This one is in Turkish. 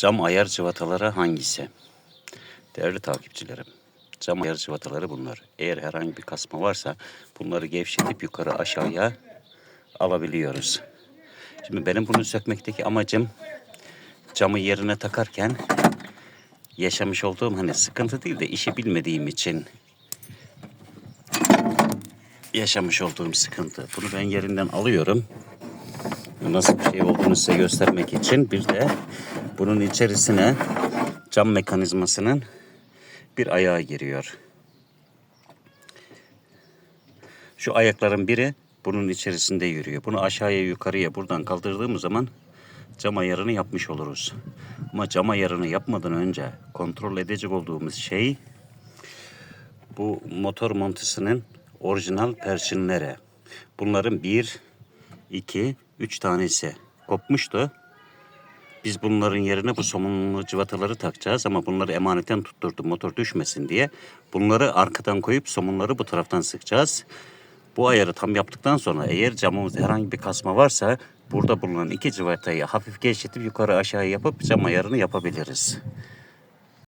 Cam ayar cıvataları hangisi? Değerli takipçilerim, cam ayar cıvataları bunlar. Eğer herhangi bir kasma varsa bunları gevşetip yukarı aşağıya alabiliyoruz. Şimdi benim bunu sökmekteki amacım camı yerine takarken yaşamış olduğum hani sıkıntı değil de işi bilmediğim için yaşamış olduğum sıkıntı. Bunu ben yerinden alıyorum. Nasıl bir şey olduğunu size göstermek için bir de bunun içerisine cam mekanizmasının bir ayağı giriyor. Şu ayakların biri bunun içerisinde yürüyor. Bunu aşağıya yukarıya buradan kaldırdığımız zaman cam ayarını yapmış oluruz. Ama cam ayarını yapmadan önce kontrol edecek olduğumuz şey bu motor montesinin orijinal perçinleri. Bunların bir, iki, üç tanesi kopmuştu. Biz bunların yerine bu somunlu cıvataları takacağız ama bunları emaneten tutturdum motor düşmesin diye. Bunları arkadan koyup somunları bu taraftan sıkacağız. Bu ayarı tam yaptıktan sonra eğer camımızda herhangi bir kasma varsa burada bulunan iki cıvatayı hafif gevşetip yukarı aşağı yapıp cam ayarını yapabiliriz.